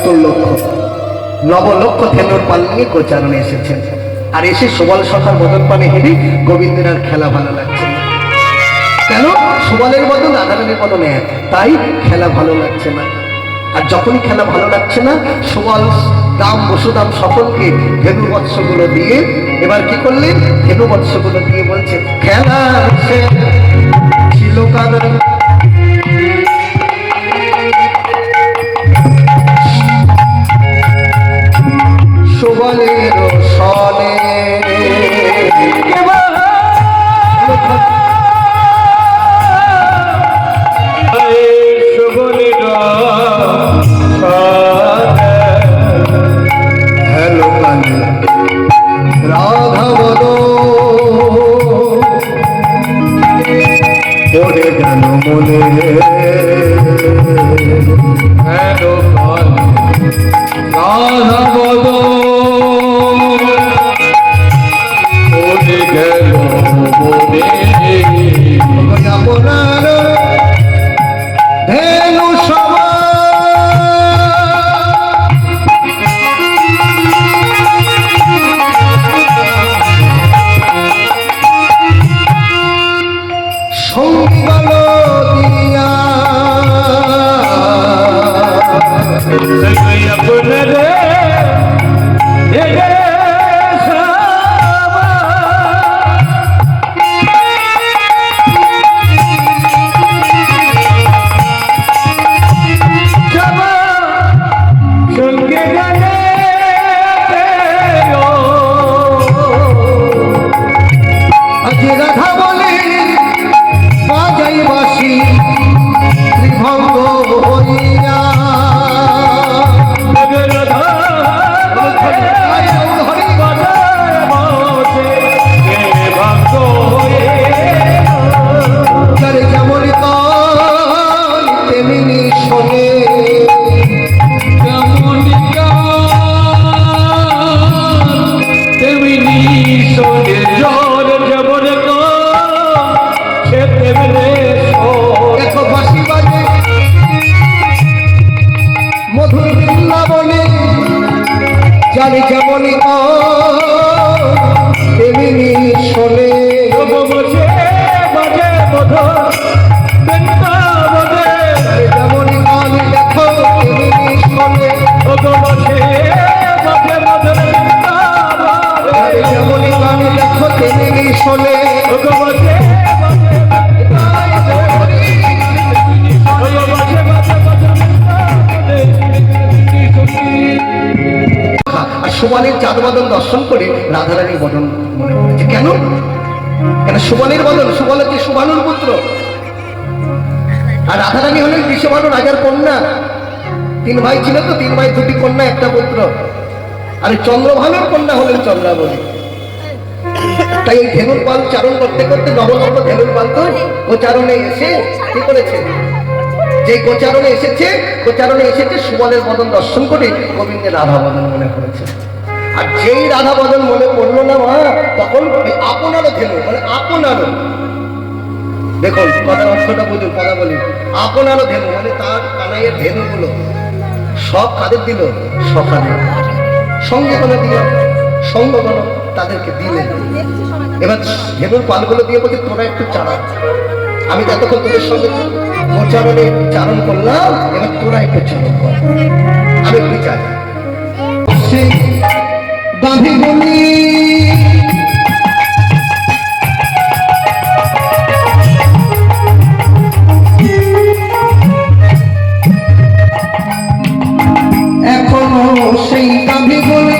চতুর্লক্ষ নবলক্ষ ধেনুর পাল নিয়ে গোচারণে এসেছেন। আর এসে সুবল সখার মদন পানে হেঁটে গোবিন্দের আর খেলা ভালো লাগছে। কেন? সুবলের বদল রাধারানীর বদল। এক তাই খেলা ভালো লাগছে না। আর যখনই খেলা ভালো লাগছে না, সুবল দাম বসুদাম সকলকে ধেনু বৎসগুলো দিয়ে এবার কি করলেন? ধেনু বৎসগুলো দিয়ে বলছে খেলা ছিল কাদের अपने যেমন কাল তেমনি শোনে। যেমন কাল দেখো তেমনি শোনে। যার যেমন কাল দেখো তেমনি শোনে। আর সুবলের চাঁদ বদন দর্শন করে রাধারানীর বদন মনে পড়েছে কেন? কেন সুবলের বদন? সুবল হচ্ছে সুবানুর পুত্র? আর রাধারানী হলেন বিশ্বভানু রাজার কন্যা। তিন ভাই ছিল তো, তিন ভাই দুটি কন্যা, একটা পুত্র। আর চন্দ্রভানুর কন্যা হলেন চন্দ্রাবলী। তাই এই ধেনুর পাল চারণ করতে করতে নবনব ধেনুর পাল তো গোচারণে এসে কি করেছে? যে গোচারণে এসেছে গোচারণে এসেছে সুবলের বদন দর্শন করে গোবিন্দের রাধা বদন মনে পড়েছে আর যেই রাধা বদন মনে পড়ল না মা, তখন আপনারও ধেনু মানে আপনারও দেখুন, কথার অর্থটা বুঝুন, কথা বলি। আপনারও ধেনু মানে তার কানাইয়ের ধেনুগুলো সব কাদের দিল? সকালে সঙ্গে কোনো দিল? সঙ্গ কোনো তাদেরকে দিলেন এবার ধেনুর পালগুলো দিয়ে বলছে, তোরা একটু চারা আমি যতক্ষণ তোদের সঙ্গে গোচারণে চারণ করলাম, এবার তোরা একটু চারণ কর। আমি একটু চাই বলি এখনও সেই গাভী বলি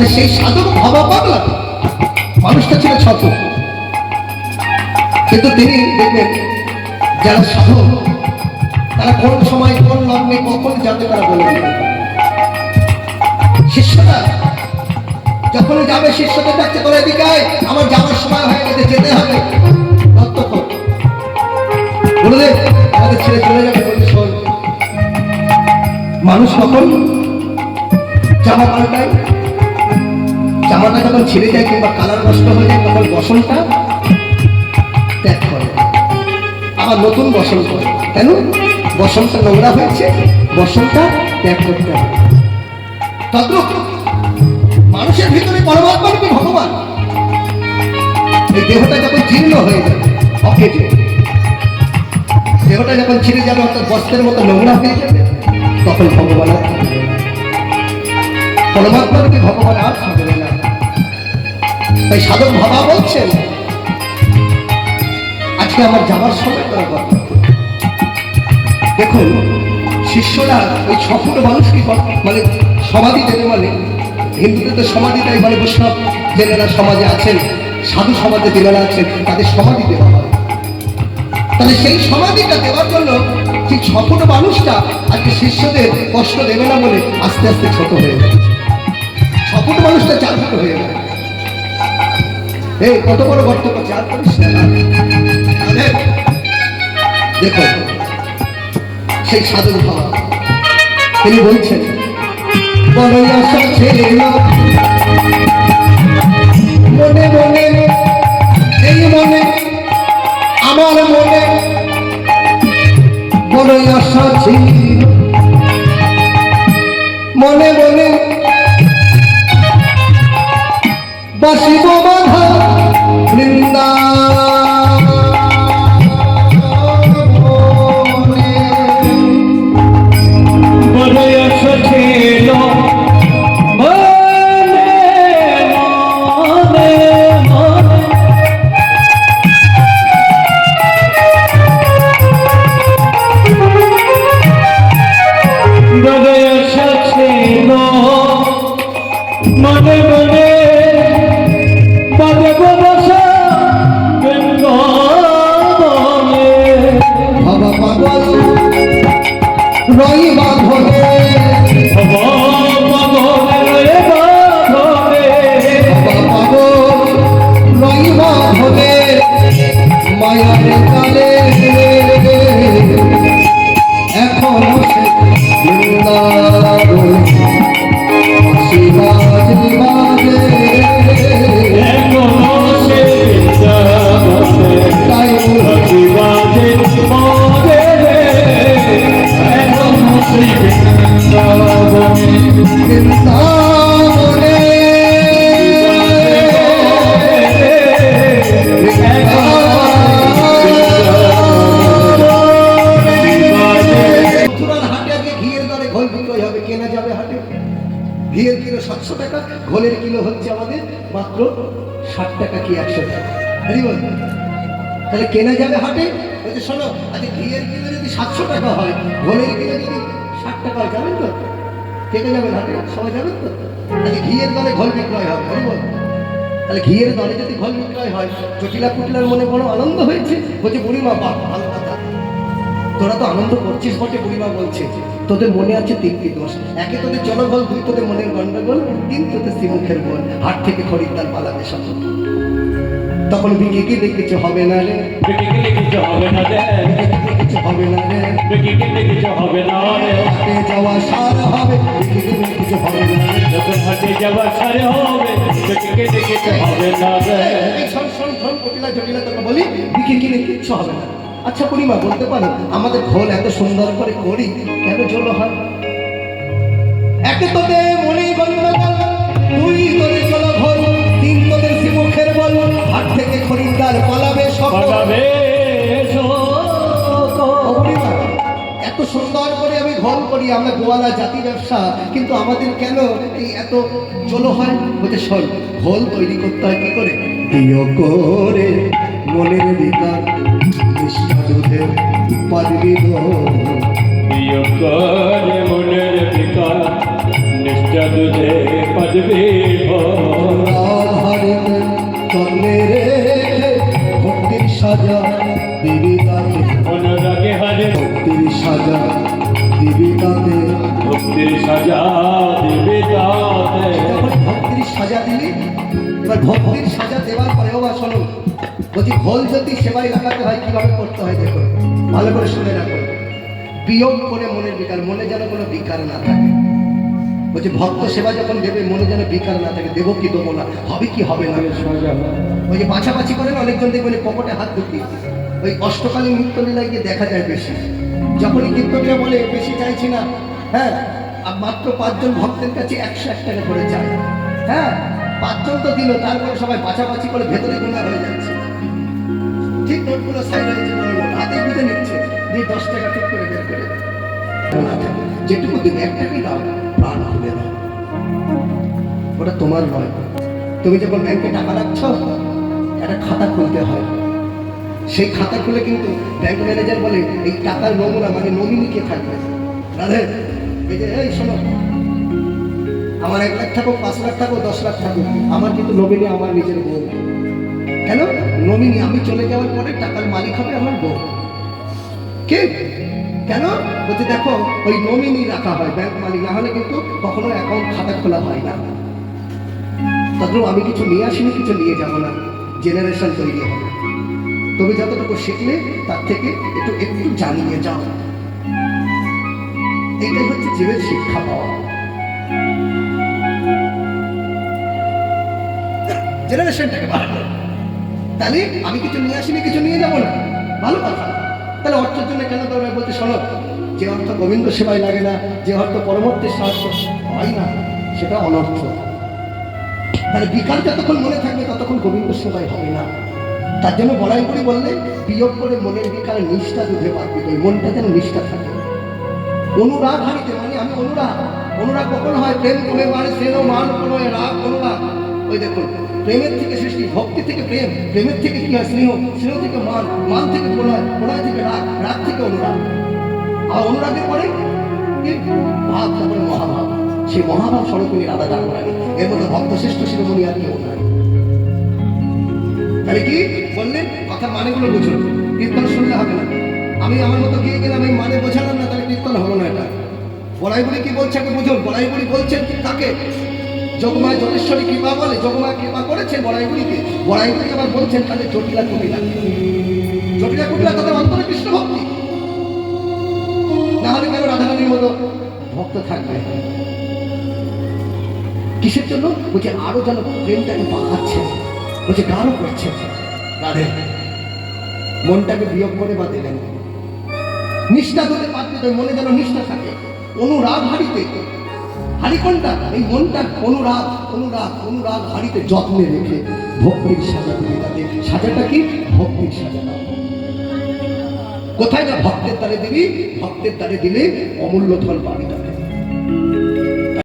তাহলে সেই সাধক ভাবা পাগলা মানুষটা ছিল ছত কিন্তু তিনি দেখবেন, যারা সাধক, তারা কোন সময়, কোন লগ্নে, কখন যাবে তারা বলে। শিষ্যরা যখন যাবে, শিষ্যদের ডাকতে করে দিকে আমার যাওয়ার সময় হয়ে গেছে, যেতে হবে। মানুষ কখন জামা পাল্টায়? জামাটা যখন ছিঁড়ে যায় কিংবা কালার নষ্ট হয়ে যায়, তখন বসনটা ত্যাগ করে। আবার নতুন বসন করে। কেন? বসনটা নোংরা হয়েছে, বসনটা ত্যাগ করতে হবে। তদ্রুপ মানুষের ভিতরে পরমাত্মা রূপী ভগবান। এই দেহটা যখন জীর্ণ হয়ে যাবে, অকেজ। দেহটা যখন ছিঁড়ে যাবে, অর্থাৎ বস্ত্রের মতো নোংরা হয়ে যাবে, তখন ভগবান আর রূপী ভগবান আর থাকবে না। তাই সাধক ভাবা বলছেন, আজকে আমার যাবার সময় তারা কথা দেখুন, শিষ্যরা ওই ফুট মানুষকে মানে সমাধি দেবে মানে? হিন্দুদের তো সমাধি দেয় মানে বৈষ্ণব জেলেরা সমাজে আছেন, সাধু সমাজে জেলেরা আছেন, তাদের সমাধি দেওয়া হয়। তাহলে সেই সমাধিটা দেওয়ার জন্য ঠিক ফুট মানুষটা আজকে শিষ্যদের কষ্ট দেবে না বলে আস্তে আস্তে ছোট হয়ে যাচ্ছে ফুট মানুষটা চার হয়ে গেল এই, কত বড় গর্ত করছে? আর দেখো, সেই সাধু বাবা তিনি বলছেন মনে মনে, এই মনে, আমার মনে বড়ই আশা ছিল মনে মনে মনে মনে কিলো সাতশো টাকা, ঘোলের কিলো হচ্ছে আমাদের মাত্র ষাট টাকা কি একশো টাকা। তাহলে কেনা যাবে হাটে? বলছে, শোনো আজকে ঘিয়ের কিলো যদি সাতশো টাকা হয়, ঘোলের কিলো যদি ষাট টাকা হয়, যাবেন তো? কেটে যাবেন হাটে? সবাই যাবেন তো? আজকে ঘিয়ের দরে ঘোল বিক্রয় হবে হরি বল। তাহলে ঘিয়ের দরে যদি ঘোল বিক্রয় হয় চটিলা পুটলার মনে বড় আনন্দ হয়েছে? বলছে, বুড়িমা, বাহ, ভালো কথা। তোরা তো আনন্দ করছিস বটে, বুড়িমা বলছে। তোদের মনে আছে তিনটি দোষ? একে তোদের জনবল দুই তোদের মনের গন্ডগোল তিন তোদের শ্রীমুখের বল। হাট থেকে খরিদ্দার পালাবে সব। তখন বিকে কি কিছু হবে না রে। বিকে হবে না রে। হবে না রে। হাটে যাওয়া সার হবে। বিকে কিছু হবে না রে। যখন হাটে যাবার সারে হবে দেখে দেখে হবে না রে। এই শোন শোন শোন কটিলা জটিলা তোকে বলি। বিকে কিনে কিচ্ছু হবে না আচ্ছা বুড়িমা বলতে পারো আমাদের ঘোল এত সুন্দর করে করি কেন জলো হয়? একে তোদের মনে গন্ডগোল দুই তোদের চলো ঘোল তিন তোদের শ্রীমুখের বল হাট থেকে খরিদ্দার পালাবে সব পালাবে এত সুন্দর করে আমি ঘর করি আমরা গোয়ালা জাতি ব্যবসা কিন্তু আমাদের কেন এই এত চলো হয়? বলতে শোন ঘোল তৈরি করতে হয় কি করে? প্রিয় করে মনের বিকার দুধে পারবি করে মনের বিকার নিষ্ঠা দুধে পদবী রাধারিতে চন্দ্রে রেখে ভক্তির সাজা দিবি তাতে। অনুরাগে হারে ভক্তির সাজা দিবি তাতে। ভক্তির সাজা দিবে তাতে ভক্তির সাজা দিলি এবার ভক্তির সাজা দেওয়ার পরেও শোনো বলছি ভোল যদি সেবাই লাগাতে হয় কীভাবে করতে হয় দেখো? ভালো করে শুনে রাখো। বিয়োগ করে মনের বিকার মনে যেন কোনো বিকার না থাকে। বলছি ভক্ত সেবা যখন দেবে মনে যেন বিকার না থাকে। দেবো কি দেবো না হবে কি হবে না? ওই যে বাছাবাছি করেন অনেকজন দেখবেন এই পকেটে হাত ঢুকি ওই অষ্টকালীন নৃত্যলীলায় গিয়ে দেখা যায় বেশি। যখনই কীর্তনীরা বলে বেশি চাইছি না। হ্যাঁ আর মাত্র পাঁচজন ভক্তের কাছে একশো এক টাকা করে চায়। হ্যাঁ পাঁচজন তো দিল তারপরে সবাই বাছাবাছি করে ভেতরে গুণা হয়ে যাচ্ছে। ঠিক নোটগুলো সাইড হয়েছে হাতে বুঝে নিচ্ছে। দিয়ে দশ টাকা ঠিক করে বের করে যেটুকু দেবে এক টাকাই দাও, প্রাণ খুলে দাও ওটা তোমার নয়। তুমি যখন ব্যাংকে টাকা রাখছো, একটা খাতা খুলতে হয়। সেই খাতা খুলে কিন্তু ব্যাংক ম্যানেজার বলে, এই টাকার নমুনা মানে নমিনি কে থাকবে? রাধে, এই যে, এই শোনো। আমার এক লাখ থাকুক, পাঁচ লাখ থাকুক, দশ লাখ থাকুক, আমার কিন্তু নমিনি আমার নিজের বউ কেন? নমিনি, আমি চলে যাওয়ার পরে টাকার মালিক হবে আমার বউ। কে? কেন? বলতে দেখো, ওই নমিনি রাখা হয় ব্যাংক মালিক, না হলে কিন্তু কখনো অ্যাকাউন্ট খাতা খোলা হয় না। তারপরেও আমি কিছু নিয়ে আসিনি, কিছু নিয়ে যাব না। জেনারেশন তৈরি হবে। তুমি যতটুকু শিখলে, তার থেকে একটু একটু জানিয়ে যাও। এইটাই হচ্ছে জীবের শিক্ষা পাওয়া। জেনারেশনটাকে বাড়ানো। তাহলে আমি কিছু নিয়ে আসিনি, কিছু নিয়ে যাব না। ভালো কথা। তাহলে অর্থের জন্য কেন দরকার বলতে শোনো? যে অর্থ গোবিন্দ সেবায় লাগে না, যে অর্থ পরবর্তী সাহায্য হয় না, সেটা অনর্থ। তাহলে বিকার যতক্ষণ মনে থাকবে, ততক্ষণ গোবিন্দ সেবাই হবে না। তার জন্য বড়াই করে বললে, বিয়োগ করে মনের বিকারে নিষ্ঠা দুধে পারবি ওই মনটা যেন নিষ্ঠা থাকে। অনুরাগ হারিতে মানে আমি অনুরাগ। অনুরাগ কখন হয়? প্রেম করে মানে স্নেহ মান কোনো রাগ, অনুরাগ। ওই দেখুন প্রেমের থেকে সৃষ্টি, ভক্তি থেকে প্রেম, প্রেমের থেকে কি হয়? স্নেহ স্নেহ থেকে মান মান থেকে প্রণয় প্রণয় থেকে রাগ রাগ থেকে অনুরাগ। আর অনুরাগের পরে ভাব তারপরে মহাভাব। সেই মহাভাব স্বরূপিনী রাধা দান করেনি। এর মধ্যে ভক্ত শ্রেষ্ঠ শিরোমণি আর কেউ তাহলে কি বললেন? কথা মানেগুলো বুঝুন। কীর্তন শুনলে হবে না। আমি আমার মতো গিয়ে গেলাম আমি মানে বোঝালাম না, তাহলে কীর্তন হলো না এটা। বড়াইগুড়ি কি বলছে আগে বুঝুন। বড়াইগুড়ি বলছেন কাকে? যোগমায় যোগেশ্বরী কৃপা বলে যোগমায় কৃপা করেছেন বড়াইগুড়িকে বড়াইগুড়ি আবার বলছেন তাদের জটিলা কুটিলা। জটিলা কুটিলা তাদের অন্তরে কৃষ্ণ ভক্তি না হলে কেন রাধারানীর মতো ভক্ত থাকবে? কিসের জন্য? বলছে, আরও যেন প্রেমটাকে বাড়াচ্ছে। বলছে গাঢ় করছে। রাধে, মনটাকে বিয়োগ করে বা দিলেন নিষ্ঠা ধরে পারতে মনে যেন নিষ্ঠা থাকে। অনুরাগ হারিতে হারি কোনটা এই মনটা রাত, কোনো রাত হাড়িতে যত্নে রেখে ভক্তির সাজা তুমি তাদের সাজাটা কি? ভক্তির সাজা কোথায় না ভক্তের তারে দিবি? ভক্তের তারে দিলে অমূল্য ধন পাবি তাকে